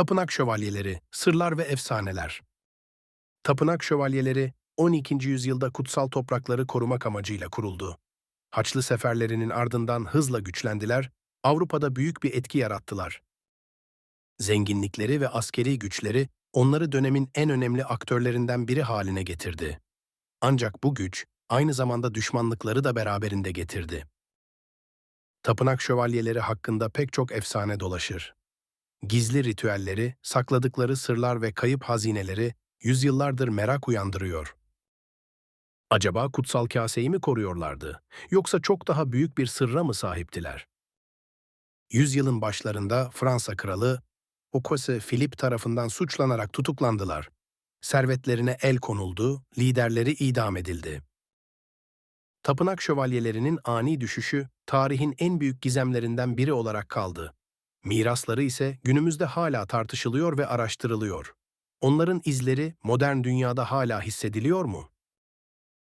Tapınak şövalyeleri, sırlar ve efsaneler. Tapınak şövalyeleri 12. yüzyılda kutsal toprakları korumak amacıyla kuruldu. Haçlı seferlerinin ardından hızla güçlendiler, Avrupa'da büyük bir etki yarattılar. Zenginlikleri ve askeri güçleri onları dönemin en önemli aktörlerinden biri haline getirdi. Ancak bu güç aynı zamanda düşmanlıkları da beraberinde getirdi. Tapınak şövalyeleri hakkında pek çok efsane dolaşır. Gizli ritüelleri, sakladıkları sırlar ve kayıp hazineleri yüzyıllardır merak uyandırıyor. Acaba kutsal kaseyi mi koruyorlardı? Yoksa çok daha büyük bir sırra mı sahiptiler? Yüzyılın başlarında Fransa kralı Okose Filip tarafından suçlanarak tutuklandılar. Servetlerine el konuldu, liderleri idam edildi. Tapınak şövalyelerinin ani düşüşü tarihin en büyük gizemlerinden biri olarak kaldı. Mirasları ise günümüzde hala tartışılıyor ve araştırılıyor. Onların izleri modern dünyada hala hissediliyor mu?